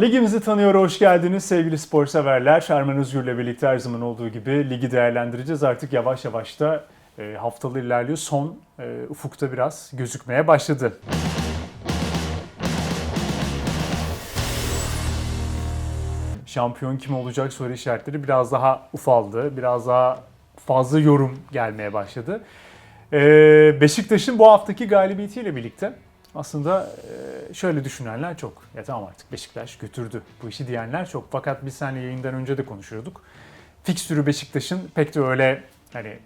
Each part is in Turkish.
Ligimizi tanıyor, hoş geldiniz sevgili spor severler. Şerman Özgür'le birlikte her zaman olduğu gibi ligi değerlendireceğiz. Artık yavaş yavaş da e, haftalar ilerliyor. Son e, ufukta biraz gözükmeye başladı. Şampiyon kim olacak soru işaretleri biraz daha ufaldı. Biraz daha fazla yorum gelmeye başladı. E, Beşiktaş'ın bu haftaki galibiyetiyle birlikte aslında şöyle düşünenler çok. Ya tamam artık Beşiktaş götürdü bu işi diyenler çok. Fakat biz seninle yayından önce de konuşuyorduk. Fikstürü Beşiktaş'ın pek de öyle hani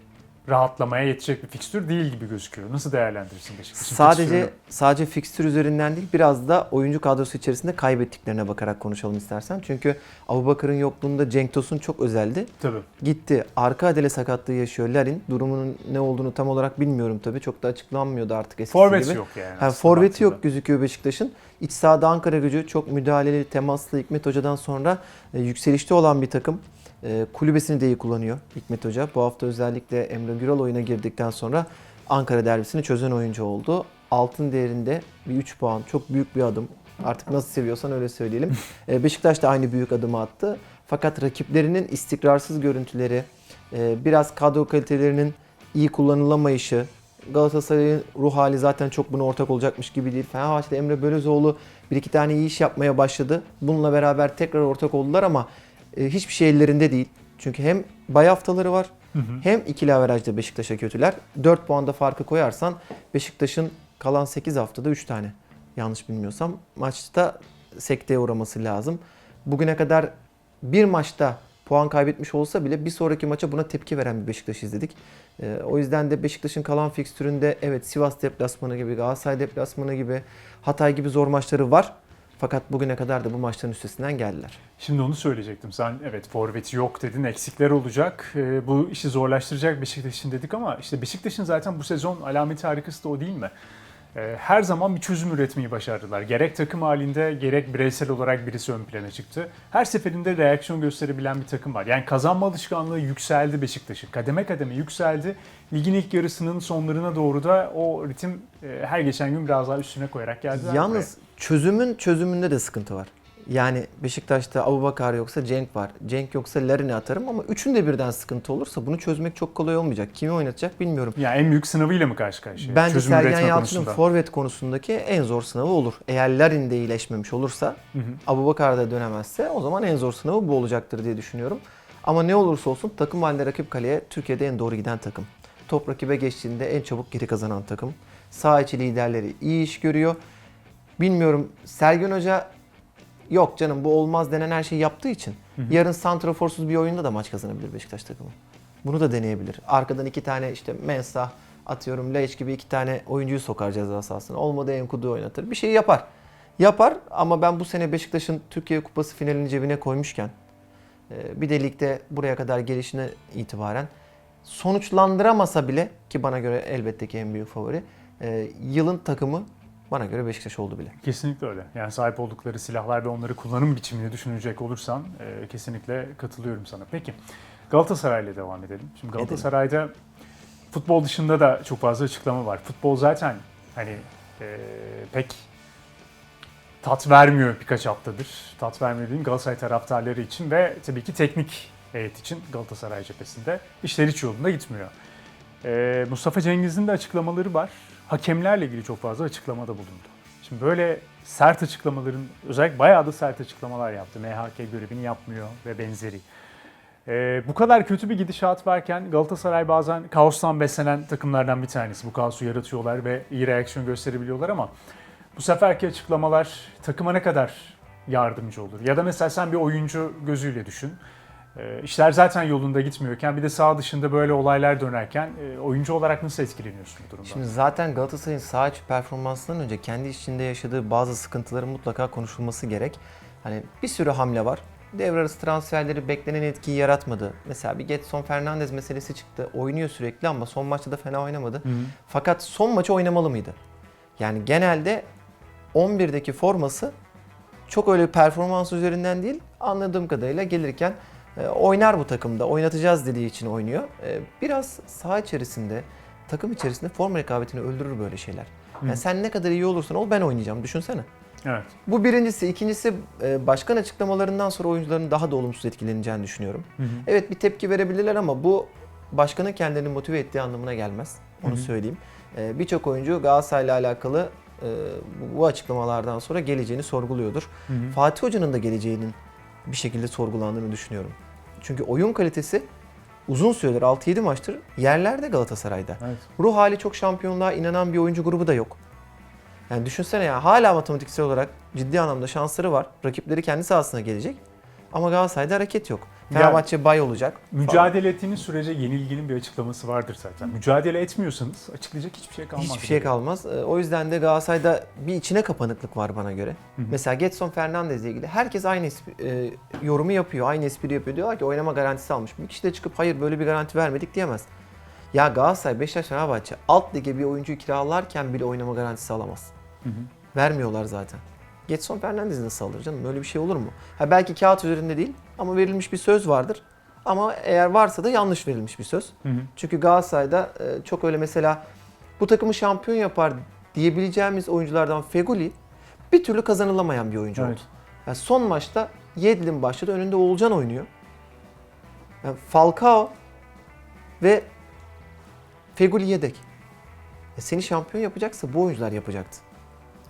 rahatlamaya yetecek bir fikstür değil gibi gözüküyor. Nasıl değerlendirirsin Beşiktaş'ın Sadece fikstürünü? sadece fikstür üzerinden değil biraz da oyuncu kadrosu içerisinde kaybettiklerine bakarak konuşalım istersen. Çünkü Abubakar'ın yokluğunda Cenk Tosun çok özeldi. Tabii. Gitti. Arka adele sakatlığı yaşıyor Larin. Durumunun ne olduğunu tam olarak bilmiyorum tabii. Çok da açıklanmıyordu artık eskisi Forvet gibi. yok yani. Ha, forveti yok gözüküyor Beşiktaş'ın. İç sahada Ankara gücü çok müdahaleli, temaslı Hikmet Hoca'dan sonra e, yükselişte olan bir takım. E, kulübesini de iyi kullanıyor Hikmet Hoca. Bu hafta özellikle Emre Güral oyuna girdikten sonra Ankara derbisini çözen oyuncu oldu. Altın değerinde bir 3 puan çok büyük bir adım. Artık nasıl seviyorsan öyle söyleyelim. E, Beşiktaş da aynı büyük adımı attı. Fakat rakiplerinin istikrarsız görüntüleri, e, biraz kadro kalitelerinin iyi kullanılamayışı, Galatasaray'ın ruh hali zaten çok buna ortak olacakmış gibi değil. Fenerbahçe'de Emre Belözoğlu bir iki tane iyi iş yapmaya başladı. Bununla beraber tekrar ortak oldular ama e, hiçbir şey ellerinde değil. Çünkü hem bay haftaları var hem ikili averajda Beşiktaş'a kötüler. 4 puanda farkı koyarsan Beşiktaş'ın kalan 8 haftada 3 tane yanlış bilmiyorsam maçta sekteye uğraması lazım. Bugüne kadar bir maçta puan kaybetmiş olsa bile bir sonraki maça buna tepki veren bir Beşiktaş izledik. Ee, o yüzden de Beşiktaş'ın kalan fikstüründe evet Sivas deplasmanı gibi, Galatasaray deplasmanı gibi, Hatay gibi zor maçları var. Fakat bugüne kadar da bu maçların üstesinden geldiler. Şimdi onu söyleyecektim. Sen evet forveti yok dedin, eksikler olacak. Ee, bu işi zorlaştıracak Beşiktaş'ın dedik ama işte Beşiktaş'ın zaten bu sezon alameti harikası da o değil mi? Ee, her zaman bir çözüm üretmeyi başardılar. Gerek takım halinde gerek bireysel olarak birisi ön plana çıktı. Her seferinde reaksiyon gösterebilen bir takım var. Yani kazanma alışkanlığı yükseldi Beşiktaş'ın. Kademe kademe yükseldi. Ligin ilk yarısının sonlarına doğru da o ritim e, her geçen gün biraz daha üstüne koyarak geldiler. Yalnız çözümün çözümünde de sıkıntı var. Yani Beşiktaş'ta Abubakar yoksa Cenk var. Cenk yoksa Larin'i atarım ama üçünde birden sıkıntı olursa bunu çözmek çok kolay olmayacak. Kimi oynatacak bilmiyorum. Yani en büyük sınavıyla mı karşı karşıya? Bence Çözüm Sergen Yalçın'ın forvet konusundaki en zor sınavı olur. Eğer Larin de iyileşmemiş olursa, Hı hı. Abubakar da dönemezse o zaman en zor sınavı bu olacaktır diye düşünüyorum. Ama ne olursa olsun takım halinde rakip kaleye Türkiye'de en doğru giden takım. Top rakibe geçtiğinde en çabuk geri kazanan takım. Sağ içi liderleri iyi iş görüyor. Bilmiyorum Sergen Hoca yok canım bu olmaz denen her şeyi yaptığı için yarın santraforsuz bir oyunda da maç kazanabilir Beşiktaş takımı. Bunu da deneyebilir. Arkadan iki tane işte Mensah atıyorum Laiç gibi iki tane oyuncuyu sokar ceza sahasına. Olmadı Enkudu oynatır. Bir şey yapar. Yapar ama ben bu sene Beşiktaş'ın Türkiye Kupası finalini cebine koymuşken e, bir de ligde buraya kadar gelişine itibaren sonuçlandıramasa bile ki bana göre elbette ki en büyük favori e, yılın takımı bana göre Beşiktaş oldu bile. Kesinlikle öyle. Yani sahip oldukları silahlar ve onları kullanım biçimini düşünecek olursan e, kesinlikle katılıyorum sana. Peki Galatasaray'la devam edelim. Şimdi Galatasaray'da futbol dışında da çok fazla açıklama var. Futbol zaten hani e, pek tat vermiyor birkaç haftadır. Tat vermiyor diyeyim Galatasaray taraftarları için ve tabii ki teknik heyet için Galatasaray cephesinde işler hiç yolunda gitmiyor. Ee, Mustafa Cengiz'in de açıklamaları var. Hakemlerle ilgili çok fazla açıklamada bulundu. Şimdi böyle sert açıklamaların, özellikle bayağı da sert açıklamalar yaptı. MHK görevini yapmıyor ve benzeri. Ee, bu kadar kötü bir gidişat varken Galatasaray bazen kaostan beslenen takımlardan bir tanesi. Bu kaosu yaratıyorlar ve iyi reaksiyon gösterebiliyorlar ama bu seferki açıklamalar takıma ne kadar yardımcı olur? Ya da mesela sen bir oyuncu gözüyle düşün. E, işler zaten yolunda gitmiyorken bir de sağ dışında böyle olaylar dönerken e, oyuncu olarak nasıl etkileniyorsun bu durumda? Şimdi zaten Galatasaray'ın saha içi performansından önce kendi içinde yaşadığı bazı sıkıntıların mutlaka konuşulması gerek. Hani bir sürü hamle var. Devre arası transferleri beklenen etkiyi yaratmadı. Mesela bir Getson Fernandez meselesi çıktı. Oynuyor sürekli ama son maçta da fena oynamadı. Hı hı. Fakat son maçı oynamalı mıydı? Yani genelde 11'deki forması çok öyle performans üzerinden değil anladığım kadarıyla gelirken oynar bu takımda oynatacağız dediği için oynuyor. E, biraz saha içerisinde takım içerisinde form rekabetini öldürür böyle şeyler. Yani Hı. sen ne kadar iyi olursan ol ben oynayacağım düşünsene. Evet. Bu birincisi. İkincisi e, başkan açıklamalarından sonra oyuncuların daha da olumsuz etkileneceğini düşünüyorum. Hı hı. Evet bir tepki verebilirler ama bu başkanın kendilerini motive ettiği anlamına gelmez. Onu Hı hı. söyleyeyim. Birçok oyuncu Galatasaray'la alakalı e, bu- bu açıklamalardan sonra geleceğini sorguluyordur. Hı hı. Fatih Hoca'nın da geleceğinin bir şekilde sorgulandığını düşünüyorum. Çünkü oyun kalitesi uzun süredir 6-7 maçtır yerlerde Galatasaray'da. Evet. Ruh hali çok şampiyonluğa inanan bir oyuncu grubu da yok. Yani düşünsene ya hala matematiksel olarak ciddi anlamda şansları var. Rakipleri kendi sahasına gelecek. Ama Galatasaray'da hareket yok. Yani- Fenerbahçe bay olacak. falan. Mücadele ettiğiniz sürece yenilginin bir açıklaması vardır zaten. Mücadele etmiyorsanız açıklayacak hiçbir şey kalmaz. Hiçbir şey kalmaz. Ee, O yüzden de Galatasaray'da bir içine kapanıklık var bana göre. Hı hı. Mesela Getson Fernandez'le ilgili herkes aynı espri- e, yorumu yapıyor, aynı espri yapıyor. Diyorlar ki oynama garantisi almış. Bir kişi de çıkıp hayır böyle bir garanti vermedik diyemez. Ya Galatasaray, Beşiktaş, Fenerbahçe alt lige bir oyuncuyu kiralarken bile oynama garantisi alamaz. Hı hı. Vermiyorlar zaten. Getson Fernandez nasıl alır canım? Öyle bir şey olur mu? Ha belki kağıt üzerinde değil ama verilmiş bir söz vardır. Ama eğer varsa da yanlış verilmiş bir söz. Hı hı. Çünkü Galatasaray'da e, çok öyle mesela bu takımı şampiyon yapar diyebileceğimiz oyunculardan Feguli bir türlü kazanılamayan bir oyuncu Evet. oldu. Yani son maçta Yedlin başladı. Önünde Oğulcan oynuyor. Yani Falcao ve Feguli yedek. E seni şampiyon yapacaksa bu oyuncular yapacaktı.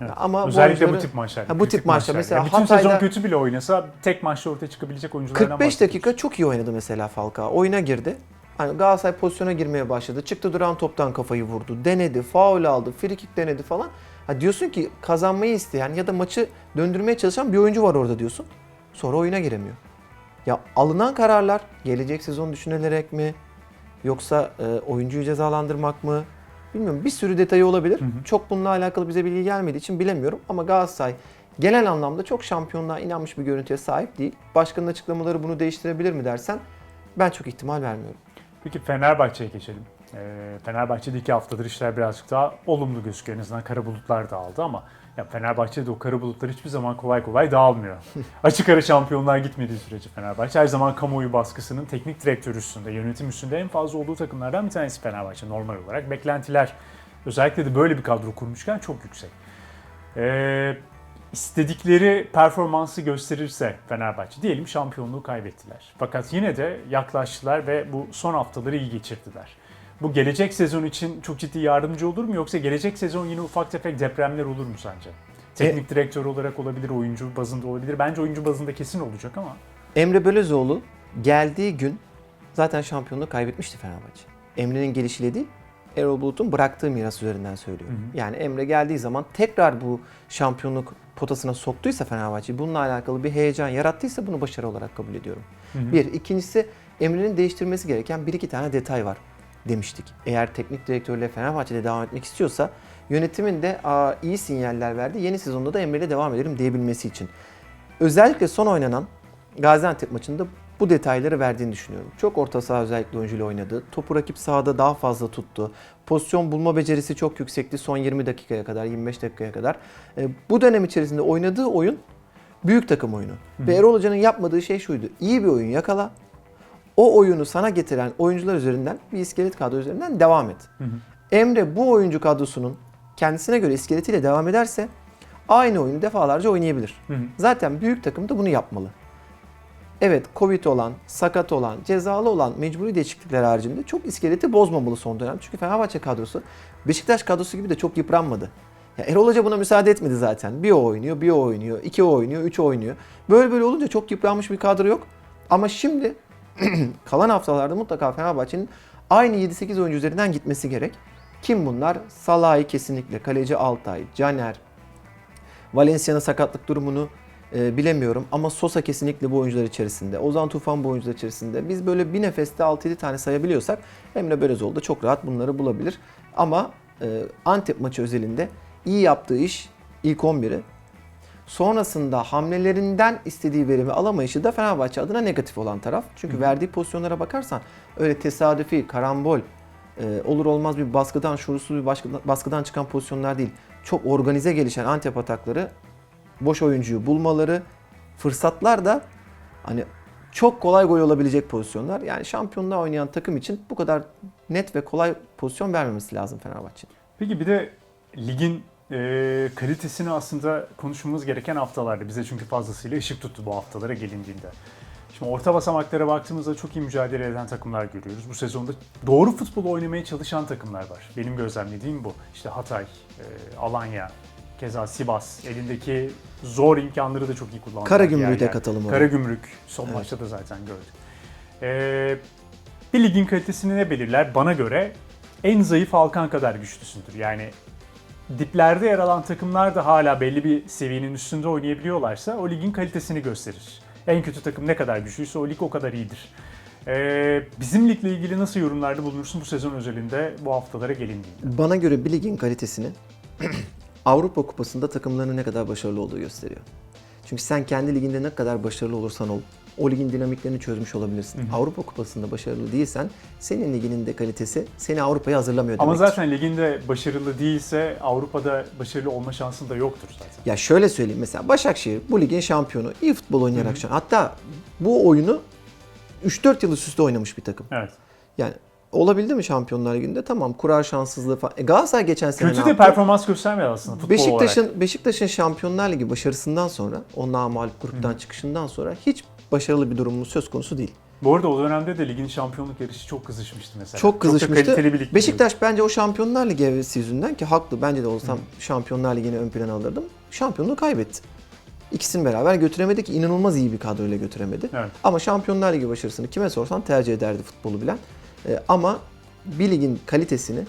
Evet. Ama bu Özellikle bu, oyuncuları- tip maçlar. Ha, bu tip maçlar. Mesela Ya bütün Hatay'da- sezon kötü bile oynasa tek maçta ortaya çıkabilecek oyunculardan 45 bahsediyoruz. dakika çok iyi oynadı mesela Falcao. Oyuna girdi. Hani Galatasaray pozisyona girmeye başladı. Çıktı duran toptan kafayı vurdu. Denedi, faul aldı, free kick denedi falan. Ha diyorsun ki kazanmayı isteyen ya da maçı döndürmeye çalışan bir oyuncu var orada diyorsun. Sonra oyuna giremiyor. Ya alınan kararlar gelecek sezon düşünülerek mi? Yoksa e, oyuncuyu cezalandırmak mı? Bilmiyorum bir sürü detayı olabilir. Hı hı. Çok bununla alakalı bize bilgi gelmediği için bilemiyorum. Ama Galatasaray genel anlamda çok şampiyonluğa inanmış bir görüntüye sahip değil. Başkanın açıklamaları bunu değiştirebilir mi dersen ben çok ihtimal vermiyorum. Peki Fenerbahçe'ye geçelim. Ee, Fenerbahçe'de iki haftadır işler birazcık daha olumlu gözüküyor. En azından kara bulutlar dağıldı ama ya Fenerbahçe'de o kara bulutlar hiçbir zaman kolay kolay dağılmıyor. Açık ara şampiyonlar gitmediği sürece Fenerbahçe her zaman kamuoyu baskısının teknik direktör üstünde, yönetim üstünde en fazla olduğu takımlardan bir tanesi Fenerbahçe normal olarak. Beklentiler özellikle de böyle bir kadro kurmuşken çok yüksek. Ee, istedikleri performansı gösterirse Fenerbahçe diyelim şampiyonluğu kaybettiler. Fakat yine de yaklaştılar ve bu son haftaları iyi geçirdiler. Bu gelecek sezon için çok ciddi yardımcı olur mu yoksa gelecek sezon yine ufak tefek depremler olur mu sence? Teknik direktör olarak olabilir, oyuncu bazında olabilir. Bence oyuncu bazında kesin olacak ama. Emre Belözoğlu geldiği gün zaten şampiyonluğu kaybetmişti Fenerbahçe. Emre'nin gelişiyle değil, Erol Bulut'un bıraktığı miras üzerinden söylüyorum. Hı hı. Yani Emre geldiği zaman tekrar bu şampiyonluk potasına soktuysa Fenerbahçe, bununla alakalı bir heyecan yarattıysa bunu başarı olarak kabul ediyorum. Hı hı. Bir. ikincisi Emre'nin değiştirmesi gereken bir iki tane detay var demiştik. Eğer teknik direktörle Fenerbahçe'de devam etmek istiyorsa yönetimin de aa, iyi sinyaller verdi. Yeni sezonda da Emre'yle devam ederim diyebilmesi için. Özellikle son oynanan Gaziantep maçında bu detayları verdiğini düşünüyorum. Çok orta saha özellikle oyuncuyla oynadı. Topu rakip sahada daha fazla tuttu. Pozisyon bulma becerisi çok yüksekti son 20 dakikaya kadar, 25 dakikaya kadar. E, bu dönem içerisinde oynadığı oyun büyük takım oyunu. Ve Erol Hoca'nın yapmadığı şey şuydu. İyi bir oyun yakala. O oyunu sana getiren oyuncular üzerinden bir iskelet kadro üzerinden devam et. Hı hı. Emre bu oyuncu kadrosunun kendisine göre iskeletiyle devam ederse aynı oyunu defalarca oynayabilir. Hı hı. Zaten büyük takım da bunu yapmalı. Evet Covid olan, sakat olan, cezalı olan mecburi değişiklikler haricinde çok iskeleti bozmamalı son dönem. Çünkü Fenerbahçe kadrosu Beşiktaş kadrosu gibi de çok yıpranmadı. Ya Erol Hoca buna müsaade etmedi zaten. Bir o oynuyor, bir o oynuyor, iki o oynuyor, üç o oynuyor. Böyle böyle olunca çok yıpranmış bir kadro yok. Ama şimdi kalan haftalarda mutlaka Fenerbahçe'nin aynı 7-8 oyuncu üzerinden gitmesi gerek. Kim bunlar? Salah'ı kesinlikle, kaleci Altay, Caner, Valencia'nın sakatlık durumunu e, bilemiyorum ama Sosa kesinlikle bu oyuncular içerisinde. Ozan Tufan bu oyuncular içerisinde. Biz böyle bir nefeste 6-7 tane sayabiliyorsak Emre Belözoğlu da çok rahat bunları bulabilir. Ama e, Antep maçı özelinde iyi yaptığı iş ilk 11'i. Sonrasında hamlelerinden istediği verimi alamayışı da Fenerbahçe adına negatif olan taraf. Çünkü verdiği pozisyonlara bakarsan öyle tesadüfi, karambol, e, olur olmaz bir baskıdan, şuursuz bir baskıdan, baskıdan çıkan pozisyonlar değil. Çok organize gelişen Antep atakları, boş oyuncuyu bulmaları, fırsatlar da hani çok kolay gol olabilecek pozisyonlar. Yani şampiyonluğa oynayan takım için bu kadar net ve kolay pozisyon vermemesi lazım Fenerbahçe'nin. Peki bir de ligin e, kalitesini aslında konuşmamız gereken haftalardı. Bize çünkü fazlasıyla ışık tuttu bu haftalara gelindiğinde. Şimdi orta basamaklara baktığımızda çok iyi mücadele eden takımlar görüyoruz. Bu sezonda doğru futbol oynamaya çalışan takımlar var. Benim gözlemlediğim bu. İşte Hatay, e, Alanya, keza Sivas elindeki zor imkanları da çok iyi kullandılar. Karagümrük'ü yer de katalım. Karagümrük son Evet. maçta da zaten gördük. Ee, bir ligin kalitesini ne belirler? Bana göre en zayıf halkan kadar güçlüsündür. Yani diplerde yer alan takımlar da hala belli bir seviyenin üstünde oynayabiliyorlarsa o ligin kalitesini gösterir. En kötü takım ne kadar güçlüyse o lig o kadar iyidir. Ee, bizim ligle ilgili nasıl yorumlarda bulunursun bu sezon özelinde bu haftalara gelindiğinde? Bana göre bir ligin kalitesini Avrupa Kupası'nda takımlarının ne kadar başarılı olduğu gösteriyor. Çünkü sen kendi liginde ne kadar başarılı olursan ol, o ligin dinamiklerini çözmüş olabilirsin. Avrupa Kupası'nda başarılı değilsen senin liginin de kalitesi seni Avrupa'ya hazırlamıyor Ama demektir. zaten liginde başarılı değilse Avrupa'da başarılı olma şansın da yoktur zaten. Ya şöyle söyleyeyim mesela Başakşehir bu ligin şampiyonu. iyi futbol oynayarak şampiyon. Hatta bu oyunu 3-4 yıl üst üste oynamış bir takım. Evet. Yani olabildi mi Şampiyonlar Ligi'nde? Tamam kurar şanssızlığı falan. E Galatasaray geçen sene Kötü de performans göstermedi aslında futbol olarak. Beşiktaş'ın Beşiktaş'ın Şampiyonlar Ligi başarısından sonra, o namalip gruptan çıkışından sonra hiç başarılı bir durumumuz söz konusu değil. Bu arada o dönemde de ligin şampiyonluk yarışı çok kızışmıştı mesela. Çok kızışmıştı. da kaliteli bir lig. Beşiktaş bence o Şampiyonlar Ligi hevesi yüzünden ki haklı bence de olsam Şampiyonlar Ligi'ni ön plana alırdım. Şampiyonluğu kaybetti. İkisini beraber götüremedi ki inanılmaz iyi bir kadroyla götüremedi. Evet. Ama Şampiyonlar Ligi başarısını kime sorsan tercih ederdi futbolu bilen. Ee, ama bir ligin kalitesini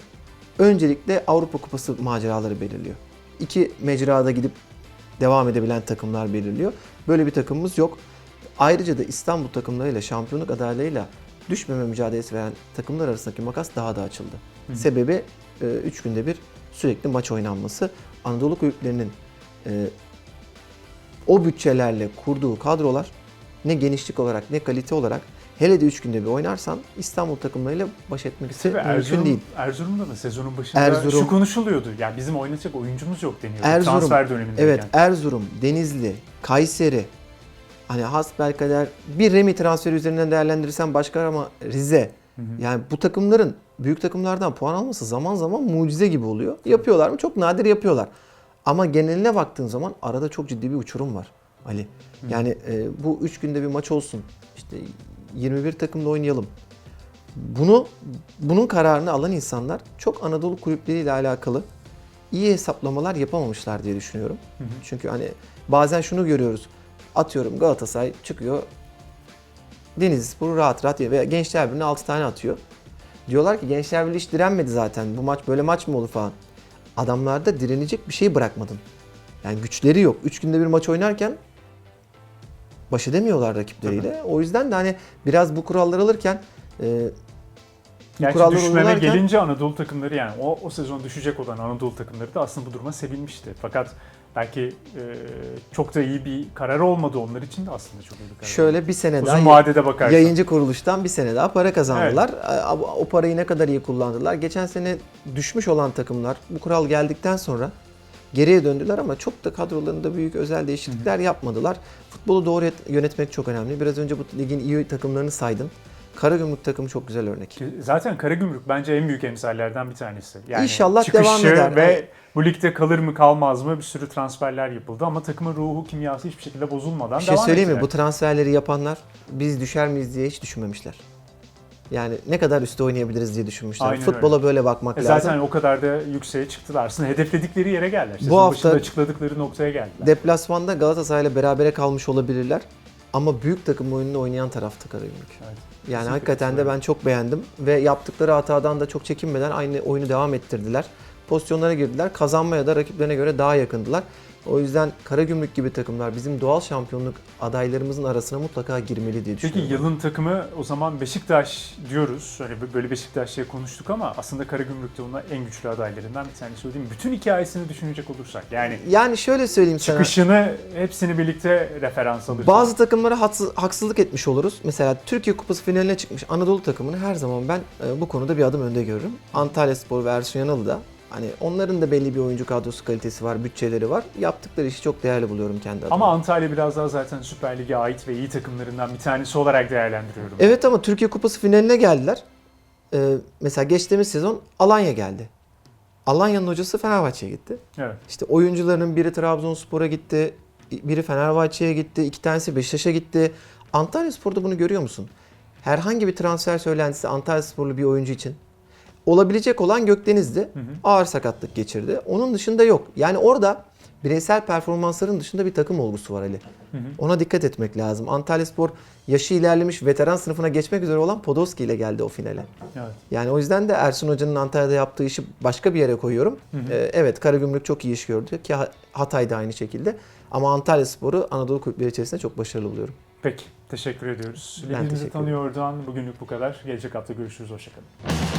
öncelikle Avrupa Kupası maceraları belirliyor. İki mecrada gidip devam edebilen takımlar belirliyor. Böyle bir takımımız yok. Ayrıca da İstanbul takımlarıyla şampiyonluk adaylığıyla düşmeme mücadelesi veren takımlar arasındaki makas daha da açıldı. Sebebi 3 günde bir sürekli maç oynanması. Anadolu kulüplerinin e, o bütçelerle kurduğu kadrolar ne genişlik olarak ne kalite olarak hele de 3 günde bir oynarsan İstanbul takımlarıyla baş etmek mümkün Erzurum, değil. Erzurum'da da sezonun başında Erzurum- şu konuşuluyordu. Ya bizim oynatacak oyuncumuz yok deniyordu. Erzurum, Transfer dönemindeyken. Evet Erzurum, Denizli, Kayseri, hani hasbelkader bir Remi transferi üzerinden değerlendirirsen başka ama Rize. Yani bu takımların büyük takımlardan puan alması zaman zaman mucize gibi oluyor. Yapıyorlar mı? Çok nadir yapıyorlar. Ama geneline baktığın zaman arada çok ciddi bir uçurum var Ali. Yani e, bu 3 günde bir maç olsun. İşte 21 takımda oynayalım. Bunu bunun kararını alan insanlar çok Anadolu kulüpleriyle alakalı iyi hesaplamalar yapamamışlar diye düşünüyorum. Çünkü hani bazen şunu görüyoruz. Atıyorum Galatasaray çıkıyor Denizlispor'u rahat rahat veya Gençler Birliği'ne 6 tane atıyor. Diyorlar ki Gençler Birliği hiç direnmedi zaten. Bu maç böyle maç mı olur falan. Adamlarda direnecek bir şey bırakmadın. Yani güçleri yok. 3 günde bir maç oynarken baş edemiyorlar rakipleriyle. O yüzden de hani biraz bu kurallar alırken e, bu Gerçi kurallar düşmeme uygularken- gelince Anadolu takımları yani o, o sezon düşecek olan Anadolu takımları da aslında bu duruma sevinmişti. Fakat belki e, çok da iyi bir karar olmadı onlar için de aslında çok iyi bir karar. şöyle bir sene Uzun daha vadede bakarsan. yayıncı kuruluştan bir sene daha para kazandılar. E, O parayı ne kadar iyi kullandılar. Geçen sene düşmüş olan takımlar bu kural geldikten sonra geriye döndüler ama çok da kadrolarında büyük özel değişiklikler yapmadılar. Futbolu doğru yönetmek çok önemli. Biraz önce bu ligin iyi takımlarını saydın. Karagümrük takımı çok güzel örnek. Zaten Karagümrük bence en büyük emsallerden bir tanesi. Yani İnşallah çıkışı devam eder. Ve Evet. bu ligde kalır mı kalmaz mı bir sürü transferler yapıldı ama takımın ruhu kimyası hiçbir şekilde bozulmadan Bir şey devam söyleyeyim mi? Bu transferleri yapanlar biz düşer miyiz diye hiç düşünmemişler. Yani ne kadar üstte oynayabiliriz diye düşünmüşler. Aynen Futbola böyle bakmak E lazım. zaten o kadar da yükseğe çıktılar. Aslında hedefledikleri yere geldiler. Sezon Bu hafta- açıkladıkları noktaya geldiler. Deplasmanda Galatasaray'la berabere kalmış olabilirler. Ama büyük takım oyununu oynayan tarafta Karagümrük. Evet. Yani Kesinlikle hakikaten de ben çok beğendim ve yaptıkları hatadan da çok çekinmeden aynı oyunu devam ettirdiler. Pozisyonlara girdiler. Kazanmaya da rakiplerine göre daha yakındılar. O yüzden Karagümrük gibi takımlar bizim doğal şampiyonluk adaylarımızın arasına mutlaka girmeli diye Peki düşünüyorum. yılın takımı o zaman Beşiktaş diyoruz. Hani böyle Beşiktaş diye konuştuk ama aslında Karagümrük de onun en güçlü adaylarından bir tanesi. Değil mi? Bütün hikayesini düşünecek olursak yani Yani şöyle söyleyeyim sana. çıkışını hepsini birlikte referans alırsak. Bazı takımlara haksız- haksızlık etmiş oluruz. Mesela Türkiye Kupası finaline çıkmış Anadolu takımını her zaman ben e, bu konuda bir adım önde görürüm. Antalya Spor ve Ersun Yanal'ı da hani onların da belli bir oyuncu kadrosu kalitesi var, bütçeleri var. Yaptıkları işi çok değerli buluyorum kendi adıma. Ama Antalya biraz daha zaten Süper Lig'e ait ve iyi takımlarından bir tanesi olarak değerlendiriyorum. Evet ama Türkiye Kupası finaline geldiler. Ee, mesela geçtiğimiz sezon Alanya geldi. Alanya'nın hocası Fenerbahçe'ye gitti. Evet. İşte oyuncularının biri Trabzonspor'a gitti, biri Fenerbahçe'ye gitti, iki tanesi Beşiktaş'a gitti. Antalya Spor'da bunu görüyor musun? Herhangi bir transfer söylentisi Antalya Sporlu bir oyuncu için olabilecek olan Gökdeniz'di. Hı hı. Ağır sakatlık geçirdi. Onun dışında yok. Yani orada bireysel performansların dışında bir takım olgusu var Ali. Hı hı. Ona dikkat etmek lazım. Antalya Spor yaşı ilerlemiş veteran sınıfına geçmek üzere olan Podolski ile geldi o finale. Evet. Yani o yüzden de Ersun Hoca'nın Antalya'da yaptığı işi başka bir yere koyuyorum. Hı hı. Ee, evet Karagümrük çok iyi iş gördü ki Ha- Hatay da aynı şekilde. Ama Antalya Spor'u Anadolu kulüpleri içerisinde çok başarılı buluyorum. Peki. Teşekkür ediyoruz. Ben Ligimizi teşekkür ederim. tanıyor Erdoğan. Bugünlük bu kadar. Gelecek hafta görüşürüz. Hoşçakalın.